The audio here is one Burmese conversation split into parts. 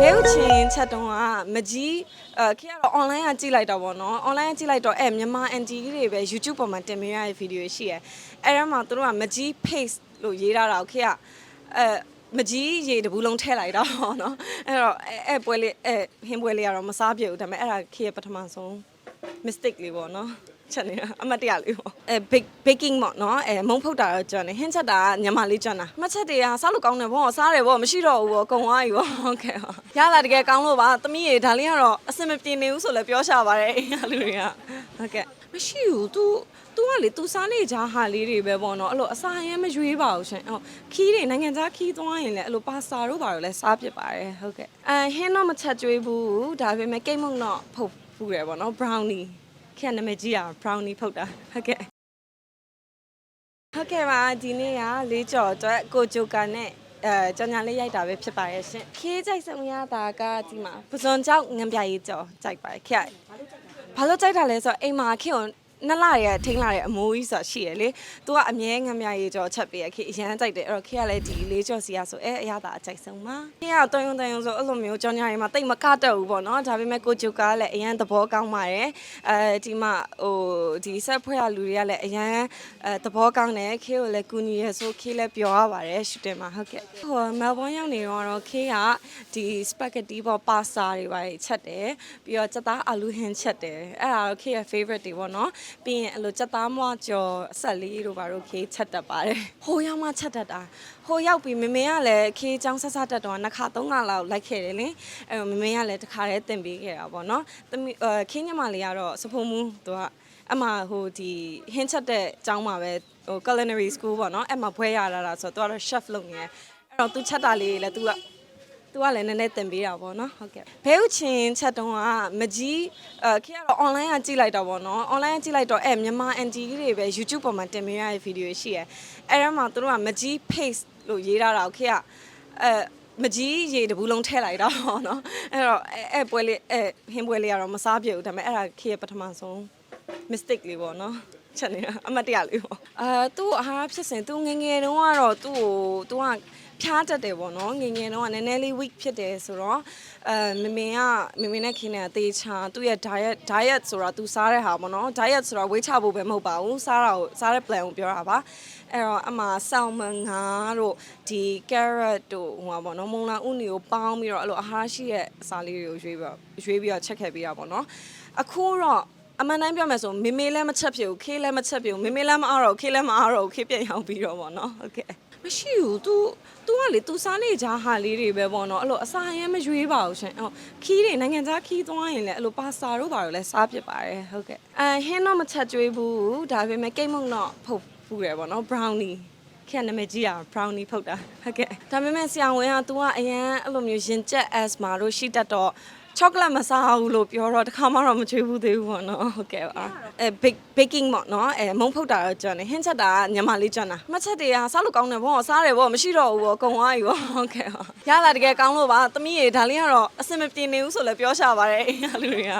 ဘဲဥချင်းချက်တုံးကမကြီးအဲခေကတော့ online ကကြည့်လိုက်တော့ဗောနော် online ကကြည့်လိုက်တော့အဲမြန်မာ NG တွေပဲ YouTube ပေါ်မှာတင်ပေးရတဲ့ဗီဒီယိုရှိရယ်အဲဒါမှသူတို့ကမကြီး paste လို့ရေးထားတာကိုခေကအဲမကြီးရေတဘူးလုံးထည့်လိုက်တာဗောနော်အဲ့တော့အဲအဲပွဲလေးအဲဟင်းပွဲလေးကတော့မစားပြဘူးဒါပေမဲ့အဲ့ဒါခေရဲ့ပထမဆုံး mistake လေးပေါ့နော် ချက်နေတာအမတ်တရလေးပေါ့အဲ bake baking ပေါ့နော်အဲမုံဖုတ်တာတော့ကျွမ်းတယ်ဟင်းချက်တာကညမလေးကျွမ်းတာမှတ်ချက်တွေကစားလို့ကောင်းတယ်ပေါ့စားတယ်ပေါ့မရှိတော့ဘူးပေါ့ကုံသွားပြီပေါ့ဟုတ်ကဲ့ပါရလာတကယ်ကောင်းလို့ပါသမီးရေဒါလေးကတော့အစင်မပြေနေဘူးဆိုလည်းပြောရှာပါတယ်အိမ်ကလူတွေကဟုတ်ကဲ့မရှိဘူး तू तू ကလေ तू စားနေကြဟာလေးတွေပဲပေါ့နော်အဲ့လိုအစာရမ်းမရွေးပါဘူးရှင်ဟုတ်ခီးတွေနိုင်ငံခြားခီးသွားရင်လည်းအဲ့လိုပါစတာတို့ပါတော့လည်းစားဖြစ်ပါတယ်ဟုတ်ကဲ့အဲဟင်းတော့မချက်ကျွေးဘူးဒါပေမဲ့ကိတ်မုံတော့ဖုတ်ဖူးတယ်ပေါ့နော် brownie ခက်နာမည်ကြီးอ่ะ brownie ဖုတ်တာဟုတ်ကဲ့ဟုတ်ကဲ့ပါဒီနေ့ကလေးကြော်အတွက်ကိုဂျိုကာနဲ့အဲကြောင်ညာလေးရိုက်တာပဲဖြစ်ပါရဲ့ရှင်ခေးကြိုက်ဆုံးရတာကဒီမှာပဇွန်ကြောက်ငံပြရေးကြော်ကြိုက်ပါတယ်ခက်ဘာလို့ကြိုက်တာလဲဆိုတော့အိမ်မှာခေကို နှစ်လရဲ့ထိန်းလာတဲ့အမိုးကြီးဆိုတာရှိရလေ။ तू ကအမြဲငံမြရေးကြော်ချက်ပေးရခေအရန်ကြိုက်တယ်အဲ့တော့ခေကလည်းဒီလေးကြော်စီရဆိုအဲအရသာအကြိုက်ဆုံးပါ။ခေကတော့တုံယုံတုံယုံဆိုအဲ့လိုမျိုးကြောင်ညာရေးမှာတိတ်မကတတ်ဘူးပေါ့နော်။ဒါပေမဲ့ကိုဂျူကလည်းအရန်သဘောကောင်းပါတယ်။အဲဒီမှာဟိုဒီဆက်ဖွဲ့ရလူတွေကလည်းအရန်အဲသဘောကောင်းတယ်ခေကိုလည်းကူညီရဆိုခေလည်းပျော်ရပါတယ်ရှူတင်မှာဟုတ်ကဲ့။ဟိုမဲလ်ဘွန်းရောက်နေတော့ခေကဒီစပဂက်တီပေါ့ပါစတာတွေပါချက်တယ်။ပြီးတော့စက်သားအာလူဟင်းချက်တယ်။အဲ့ဒါတော့ခေရဲ့ favorite တွေပေါ့နော်။ပြီးရင်အဲ့လိုစက်သားမွားကြော်အဆက်လေးတို့ပါတော့ခေချက်တတ်ပါတယ်။ဟိုရောက်မှချက်တတ်တာ။ဟိုရောက်ပြီးမမေကလည်းခေချောင်းဆက်ဆက်တက်တော့နှစ်ခါသုံးခါလောက်လိုက်ခဲ့တယ်လေ။အဲ့တော့မမေကလည်းတစ်ခါတည်းတင်ပေးခဲ့တာပေါ့နော်။သမီးအဲခေညမလေးကတော့စဖိုးမူသူကအမဟိုဒီဟင်းချက်တဲ့ကျောင်းမှာပဲဟို culinary school ပေါ့နော်အဲ့မှာဘွဲရလာတာဆိုတော့သူကတော့ chef လုပ်နေတယ်အဲ့တော့သူချက်တာလေးလည်းသူက သူကလည်းနည်းနည်းတင်ပေးတာပေါ့နော်ဟုတ်ကဲ့ဘဲဥချင်းချက်တုံးကမကြီးအဲခေကတော့ online ကကြည့်လိုက်တာပေါ့နော် online ကကြည့်လိုက်တော့အဲမြန်မာ NG တွေပဲ YouTube ပေါ်မှာတင်ပေးရတဲ့ဗီဒီယိုရှိရယ်အဲ့ဒါမှသူတို့ကမကြီး paste လို့ရေးထားတာကိုခေကအဲမကြီးရေတဘူးလုံးထည့်လိုက်တာပေါ့နော်အဲ့တော့အဲအဲပွဲလေးအဲဟင်းပွဲလေးကတော့မစားပြဘူးဒါပေမဲ့အဲ့ဒါခေရဲ့ပထမဆုံး mistake လေးပေါ့နော်ချက်နေတာအမတ်တရလေးပေါ့အာသူ့အားဖြစ်စဉ်သူငယ်ငယ်တုန်းကတော့သူ့ကိုသူက ဖျားတတ်တယ်ပေါ့နော်ငယ်ငယ်တုန်းကနည်းနည်းလေး weak ဖြစ်တယ်ဆိုတော့အဲမမေကမမေနဲ့ခင်တဲ့အသေးချာသူ့ရဲ့ diet diet ဆိုတာသူစားတဲ့ဟာပေါ့နော် diet ဆိုတာဝေးချဖို့ပဲမဟုတ်ပါဘူးစားတာကိုစားတဲ့ plan ကိုပြောတာပါအဲ့တော့အမ salmon ငါတို့ဒီ carrot တို့ဟိုပါပေါ့နော်မုံလာဥနီကိုပေါင်းပြီးတော့အဲ့လိုအဟားရှိတဲ့အစာလေးတွေကိုရွေးပြီးတော့ရွေးပြီးတော့ချက်ခဲ့ပြီးတာပေါ့နော်အခုတော့အမှန်တိုင်းပြောမယ်ဆိုမေမေလည်းမချက်ဖြစ်ဘူးခေးလည်းမချက်ဖြစ်ဘူးမေမေလည်းမအားတော့ဘူးခေးလည်းမအားတော့ဘူးခေးပြန်ရောက်ပြီးတော့ပေါ့နော်ဟုတ်ကဲ့ မရှိဘူး तू तू ကလေ तू စားနေကြဟာလေးတွေပဲပေါ့နော်အဲ့လိုအစာရမ်းမရွေးပါဘူးရှင်ဟုတ်ခီးတွေနိုင်ငံခြားခီးသွားရင်လည်းအဲ့လိုပါစတာတို့ပါတော့လည်းစားဖြစ်ပါတယ်ဟုတ်ကဲ့အဲဟင်းတော့မချက်ကျွေးဘူးဒါပေမဲ့ကိတ်မုံတော့ဖုတ်ဖူးတယ်ပေါ့နော် brownie ခက်နာမည်ကြီးอ่ะ brownie ဖုတ်တာဟုတ်ကဲ့ဒါပေမဲ့ဆရာဝန်က तू ကအရန်အဲ့လိုမျိုးရင်ကျက် asthma တို့ရှိတတ်တော့ ချောကလက်မစားဘူးလို့ပြောတော့တခါမှတော့မချွေးဘူးသေးဘူးပေါ့နော်ဟုတ်ကဲ့ပါအဲ bake baking ပေါ့နော်အဲမုံဖုတ်တာတော့ကျွမ်းတယ်ဟင်းချက်တာကညမလေးကျွမ်းတာမှတ်ချက်တွေကစားလို့ကောင်းတယ်ပေါ့စားတယ်ပေါ့မရှိတော့ဘူးပေါ့ကုံသွားပြီပေါ့ဟုတ်ကဲ့ပါရလာတကယ်ကောင်းလို့ပါသမီးရေဒါလေးကတော့အစင်မပြေနေဘူးဆိုလည်းပြောရှာပါတယ်အိမ်ကလူတွေက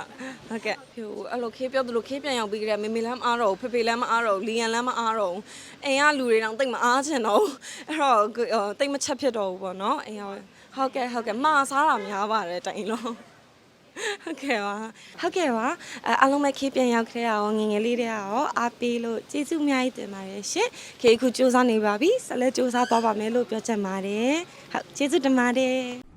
ဟုတ်ကဲ့ဟိုအဲ့လိုခေးပြောသလိုခေးပြန်ရောက်ပြီးကြတယ်မေမေလည်းမအားတော့ဘူးဖေဖေလည်းမအားတော့ဘူးလီယန်လည်းမအားတော့ဘူးအိမ်ကလူတွေတောင်တိတ်မအားချင်တော့ဘူးအဲ့တော့တိတ်မချက်ဖြစ်တော့ဘူးပေါ့နော်အိမ်ကဟုတ်ကဲ့ဟုတ်ကဲ့မစားတာများပါတယ်တိုင်လုံး ဟုတ်ကဲ့ပါဟုတ်ကဲ့ပါအဲအားလုံးပဲခေးပြန်ရောက်ခဲ့ရအောင်ငယ်ငယ်လေးတွေကရောအားပေးလို့ကျေးဇူးအများကြီးတင်ပါတယ်ရှင်ခေးအခုစူးစမ်းနေပါပြီဆက်လက်စူးစမ်းသွားပါမယ်လို့ပြောချင်ပါတယ်ဟုတ်ကျေးဇူးတင်ပါတယ်